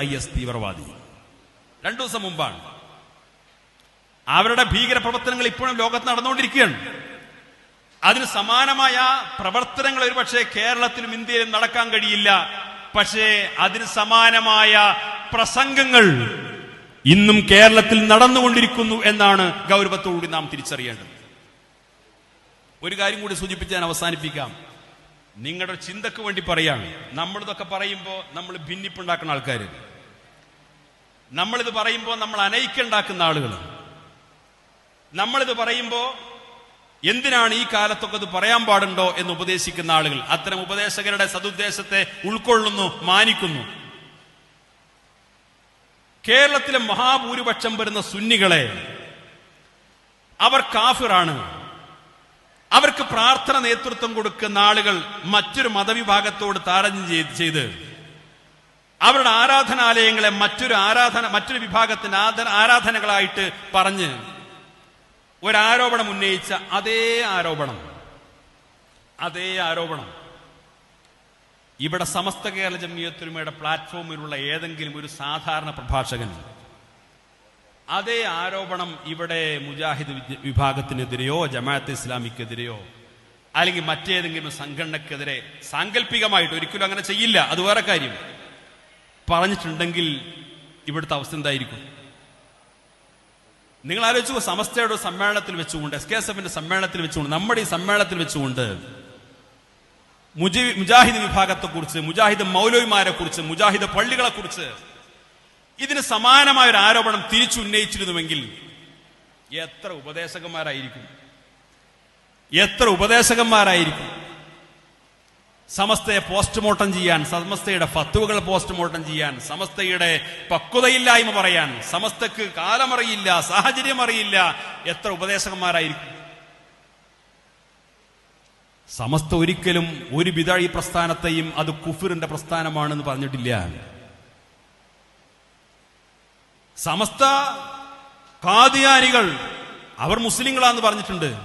I S തീവ്രവാദി. രണ്ടു ദിവസം മുമ്പാണ്. അവരുടെ ഭീകര പ്രവർത്തനങ്ങൾ ഇപ്പോഴും ലോകത്ത് നടന്നുകൊണ്ടിരിക്കുകയാണ്. അതിന് സമാനമായ പ്രവർത്തനങ്ങൾ ഒരുപക്ഷെ കേരളത്തിലും ഇന്ത്യയിലും നടക്കാൻ കഴിയില്ല. പക്ഷേ അതിന് സമാനമായ പ്രസംഗങ്ങൾ ഇന്നും കേരളത്തിൽ നടന്നുകൊണ്ടിരിക്കുന്നു എന്നാണ് ഗൗരവത്തോടുകൂടി നാം തിരിച്ചറിയേണ്ടത്. ഒരു കാര്യം കൂടി സൂചിപ്പിച്ച് ഞാൻ അവസാനിപ്പിക്കാം. നിങ്ങളുടെ ചിന്തക്ക് വേണ്ടി പറയാണ് നമ്മളിതൊക്കെ പറയുമ്പോൾ നമ്മൾ ഭിന്നിപ്പുണ്ടാക്കുന്ന ആൾക്കാർ നമ്മളിത് പറയുമ്പോൾ നമ്മൾ അനൈക്യുണ്ടാക്കുന്ന ആളുകൾ നമ്മളിത് പറയുമ്പോൾ എന്തിനാണ് ഈ കാലത്തൊക്കെ ഇത് പറയാൻ പാടുണ്ടോ എന്ന് ഉപദേശിക്കുന്ന ആളുകൾ. അത്തരം ഉപദേശകരുടെ സതുദ്ദേശത്തെ ഉൾക്കൊള്ളുന്നു മാനിക്കുന്നു. കേരളത്തിലെ മഹാഭൂരിപക്ഷം വരുന്ന സുന്നികളെ അവർ കാഫിറാണ്. അവർക്ക് പ്രാർത്ഥന നേതൃത്വം കൊടുക്കുന്ന ആളുകൾ മറ്റൊരു മതവിഭാഗത്തോട് താരതമ്യം ചെയ്ത് അവരുടെ ആരാധനാലയങ്ങളെ മറ്റൊരു ആരാധന മറ്റൊരു വിഭാഗത്തിന്റെ ആരാധനകളായിട്ട് പറഞ്ഞ് ഒരാരോപണം ഉന്നയിച്ച അതേ ആരോപണം. അതേ ആരോപണം. ഇവിടെ സമസ്ത കേരള ജമ്മിയത്തൊരുമയുടെ പ്ലാറ്റ്ഫോമിലുള്ള ഏതെങ്കിലും ഒരു സാധാരണ പ്രഭാഷകൻ അതേ ആരോപണം ഇവിടെ മുജാഹിദ് വിഭാഗത്തിനെതിരെയോ ജമാഅത്ത് ഇസ്ലാമിക്കെതിരെയോ അല്ലെങ്കിൽ മറ്റേതെങ്കിലും സംഘടനക്കെതിരെ സാങ്കല്പികമായിട്ട് ഒരിക്കലും അങ്ങനെ ചെയ്യില്ല. അത് വേറെ കാര്യം. പറഞ്ഞിട്ടുണ്ടെങ്കിൽ ഇവിടുത്തെ അവസ്ഥ എന്തായിരിക്കും? നിങ്ങൾ ആലോചിച്ചു സമസ്തയുടെ സമ്മേളനത്തിൽ വെച്ചുകൊണ്ട് എസ് കെ എസ് എഫിന്റെ സമ്മേളനത്തിൽ വെച്ചുകൊണ്ട് നമ്മുടെ ഈ സമ്മേളനത്തിൽ വെച്ചുകൊണ്ട് മുജാഹിദ് വിഭാഗത്തെ കുറിച്ച് മുജാഹിദ് മൗലവിമാരെ കുറിച്ച് മുജാഹിദ് പള്ളികളെ കുറിച്ച് ഇതിന് സമാനമായ ഒരു ആരോപണം തിരിച്ചു തിരിച്ചുന്നയിച്ചിരുന്നുവെങ്കിൽ എത്ര ഉപദേശകന്മാരായിരിക്കും? എത്ര ഉപദേശകന്മാരായിരിക്കും? സമസ്തയെ പോസ്റ്റ്മോർട്ടം ചെയ്യാൻ സമസ്തയുടെ ഫത്തുവകൾ പോസ്റ്റ്മോർട്ടം ചെയ്യാൻ സമസ്തയുടെ പക്വതയില്ലായ്മ പറയാൻ സമസ്തക്ക് കാലമറിയില്ല സാഹചര്യം അറിയില്ല എത്ര ഉപദേശകന്മാരായിരിക്കും? സമസ്ത ഒരിക്കലും ഒരു ബിതാഴി പ്രസ്ഥാനത്തെയും അത് കുഫിറിന്റെ പ്രസ്ഥാനമാണെന്ന് പറഞ്ഞിട്ടില്ല. സമസ്ത കാതിയാനികൾ അവർ മുസ്ലിങ്ങളാന്ന് പറഞ്ഞിട്ടുണ്ട്.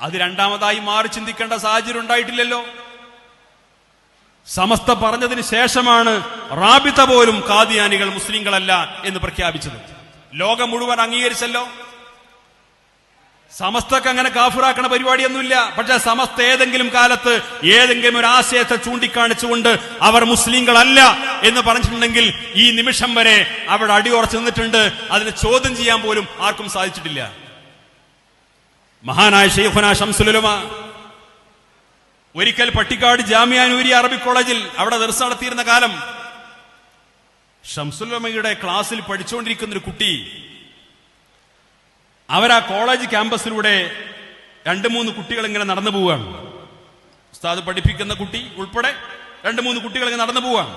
അത് രണ്ടാമതായി മാറി ചിന്തിക്കേണ്ട സാഹചര്യം ഉണ്ടായിട്ടില്ലല്ലോ. സമസ്ത പറഞ്ഞതിന് ശേഷമാണ് റാബിത പോലും കാദിയാനികൾ മുസ്ലിങ്ങളല്ല എന്ന് പ്രഖ്യാപിച്ചത്. ലോകം മുഴുവൻ അംഗീകരിച്ചല്ലോ. സമസ്തക്ക് അങ്ങനെ കാഫിറാക്കണ പരിപാടിയൊന്നുമില്ല. പക്ഷെ സമസ്ത ഏതെങ്കിലും കാലത്ത് ഏതെങ്കിലും ഒരു ആശയത്തെ ചൂണ്ടിക്കാണിച്ചുകൊണ്ട് അവർ മുസ്ലിങ്ങളല്ല എന്ന് പറഞ്ഞിട്ടുണ്ടെങ്കിൽ ഈ നിമിഷം വരെ അവിടെ അടിയുറച്ചു നിന്നിട്ടുണ്ട്. അതിനെ ചോദ്യം ചെയ്യാൻ പോലും ആർക്കും സാധിച്ചിട്ടില്ല. മഹാനായ ഷെയ്ഖുന ഷംസുലുലമ ഒരിക്കൽ പട്ടിക്കാട് ജാമ്യാനൂരി അറബി കോളേജിൽ അവിടെ ദർശനം നടത്തിയിരുന്ന കാലം ഷംസുലമയുടെ ക്ലാസ്സിൽ പഠിച്ചുകൊണ്ടിരിക്കുന്ന ഒരു കുട്ടി അവർ ആ കോളേജ് ക്യാമ്പസിലൂടെ രണ്ട് മൂന്ന് കുട്ടികൾ ഇങ്ങനെ നടന്നു പോവുകയാണ് ഉസ്താദ് പഠിപ്പിക്കുന്ന കുട്ടി ഉൾപ്പെടെ രണ്ട് മൂന്ന് കുട്ടികൾ ഇങ്ങനെ നടന്നു പോവുകയാണ്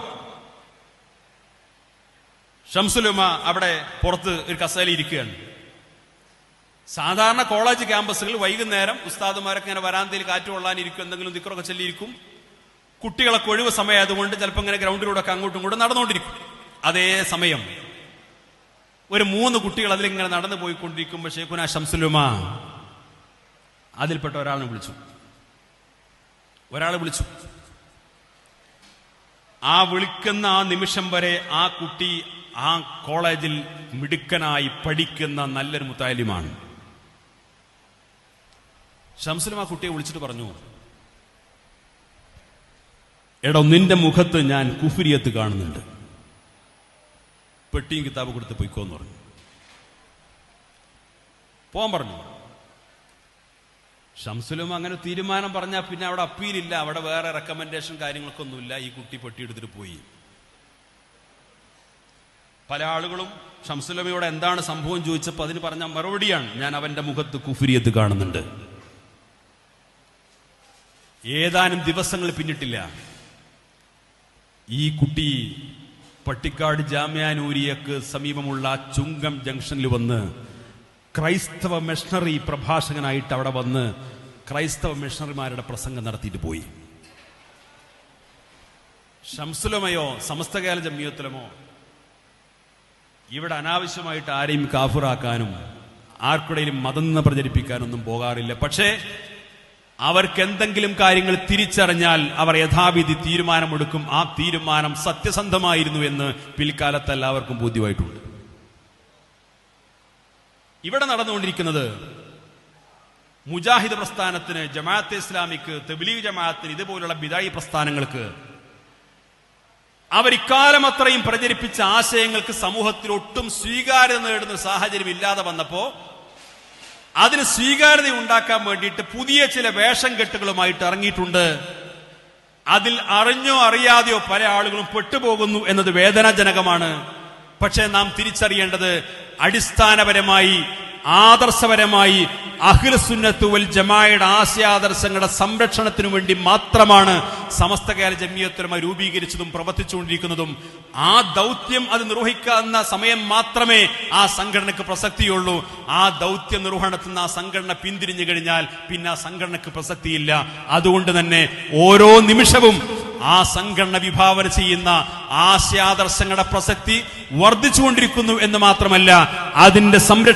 ഷംസുലുമ അവിടെ പുറത്ത് ഒരു കസേല ഇരിക്കുകയാണ്. സാധാരണ കോളേജ് ക്യാമ്പസുകളിൽ വൈകുന്നേരം ഉസ്താദുമാരൊക്കെ ഇങ്ങനെ വരാന്തയിൽ കാറ്റ് കൊള്ളാനിരിക്കും എന്തെങ്കിലും ദിക്കറൊക്കെ ചൊല്ലിയിരിക്കും. കുട്ടികളൊക്കെ ഒഴിവ് സമയമായതുകൊണ്ട് ചിലപ്പോൾ ഇങ്ങനെ ഗ്രൗണ്ടിലൂടെ ഒക്കെ അങ്ങോട്ടും ഇങ്ങോട്ടും നടന്നുകൊണ്ടിരിക്കും. അതേ സമയം ഒരു മൂന്ന് കുട്ടികൾ അതിലിങ്ങനെ നടന്നു പോയിക്കൊണ്ടിരിക്കുമ്പോൾ ഷേഖുന ഷംസുലുമ അതിൽപ്പെട്ട ഒരാളിനെ വിളിച്ചു. ഒരാളെ വിളിച്ചു. ആ വിളിക്കുന്ന ആ നിമിഷം വരെ ആ കുട്ടി ആ കോളേജിൽ മിടുക്കനായി പഠിക്കുന്ന നല്ലൊരു മുത്താലിമാണ് ഷംസുലും ആ കുട്ടിയെ വിളിച്ചിട്ട് പറഞ്ഞു എടോ നിന്റെ മുഖത്ത് ഞാൻ കുഫിരിയത്ത് കാണുന്നുണ്ട്. പെട്ടിയും കിതാബ് കൊടുത്ത് പൊയ്ക്കോന്ന് പറഞ്ഞു. പോകാൻ പറഞ്ഞു. ഷംസുലും അങ്ങനെ തീരുമാനം പറഞ്ഞാൽ പിന്നെ അവിടെ അപ്പീലില്ല. അവിടെ വേറെ റെക്കമെൻഡേഷൻ കാര്യങ്ങളൊക്കെ ഒന്നുമില്ല ഈ കുട്ടി പെട്ടി എടുത്തിട്ട് പോയി. പല ആളുകളും ഷംസുലമയോട് എന്താണ് സംഭവം ചോദിച്ചപ്പോൾ അതിന് പറഞ്ഞ മറുപടിയാണ് ഞാൻ അവന്റെ മുഖത്ത് കുഫിരിയത്ത് കാണുന്നുണ്ട്. ഏതാനും ദിവസങ്ങൾ പിന്നിട്ടില്ല. ഈ കുട്ടി പട്ടിക്കാട് ജാമ്യാനൂരിയക്ക് സമീപമുള്ള ചുങ്കം ജംഗ്ഷനിൽ വന്ന് ക്രൈസ്തവ മിഷണറി പ്രഭാഷകനായിട്ട് അവിടെ വന്ന് ക്രൈസ്തവ മിഷണറിമാരുടെ പ്രസംഗം നടത്തിയിട്ട് പോയി. ഷംസുലമയോ സമസ്തകാല ജമ്മിയത്തിലമോ ഇവിടെ അനാവശ്യമായിട്ട് ആരെയും കാഫുറാക്കാനും ആർക്കിടയിലും മതം പ്രചരിപ്പിക്കാനൊന്നും പോകാറില്ല. പക്ഷേ അവർക്ക് എന്തെങ്കിലും കാര്യങ്ങൾ തിരിച്ചറിഞ്ഞാൽ അവർ യഥാവിധി തീരുമാനമെടുക്കും. ആ തീരുമാനം സത്യസന്ധമായിരുന്നു എന്ന് പിൽക്കാലത്ത് എല്ലാവർക്കും ബോധ്യമായിട്ടുണ്ട്. ഇവിടെ നടന്നുകൊണ്ടിരിക്കുന്നത് മുജാഹിദ് പ്രസ്ഥാനത്തിന് ജമാഅത്തെ ഇസ്ലാമിക്ക് തെബിലീഗ് ജമാഅത്തിന് ഇതുപോലുള്ള ബിദായി പ്രസ്ഥാനങ്ങൾക്ക് അവരിക്കാലം അത്രയും പ്രചരിപ്പിച്ച ആശയങ്ങൾക്ക് സമൂഹത്തിൽ ഒട്ടും സ്വീകാര്യത നേടുന്ന സാഹചര്യം ഇല്ലാതെ വന്നപ്പോ അതിന് സ്വീകാര്യത ഉണ്ടാക്കാൻ വേണ്ടിയിട്ട് പുതിയ ചില വേഷം കെട്ടുകളുമായിട്ട് ഇറങ്ങിയിട്ടുണ്ട്. അതിൽ അറിഞ്ഞോ അറിയാതെയോ പല ആളുകളും പെട്ടുപോകുന്നു എന്നത് വേദനാജനകമാണ്. പക്ഷേ നാം തിരിച്ചറിയേണ്ടത് അടിസ്ഥാനപരമായി ആദർശപരമായി അഖിലസുന്നത്ത് വൽ ജമായുടെ ആശയാദർശങ്ങളുടെ സംരക്ഷണത്തിനു വേണ്ടി മാത്രമാണ് സമസ്ത കേരള ജമിയത്തുലമ രൂപീകരിച്ചതും പ്രവർത്തിച്ചുകൊണ്ടിരിക്കുന്നതും. ആ ദൗത്യം അത് നിർവഹിക്കുന്ന സമയം മാത്രമേ ആ സംഘടനക്ക് പ്രസക്തിയുള്ളൂ. ആ ദൗത്യ നിർവഹണത്തിൽ ആ സംഘടന പിന്തിരിഞ്ഞു കഴിഞ്ഞാൽ പിന്നെ ആ സംഘടനക്ക് പ്രസക്തിയില്ല. അതുകൊണ്ട് തന്നെ ഓരോ നിമിഷവും ആ സംഘടന വിഭാവന ചെയ്യുന്ന ആശയാദർശങ്ങളുടെ പ്രസക്തി വർദ്ധിച്ചുകൊണ്ടിരിക്കുന്നു എന്ന് മാത്രമല്ല അതിന്റെ സംരക്ഷണം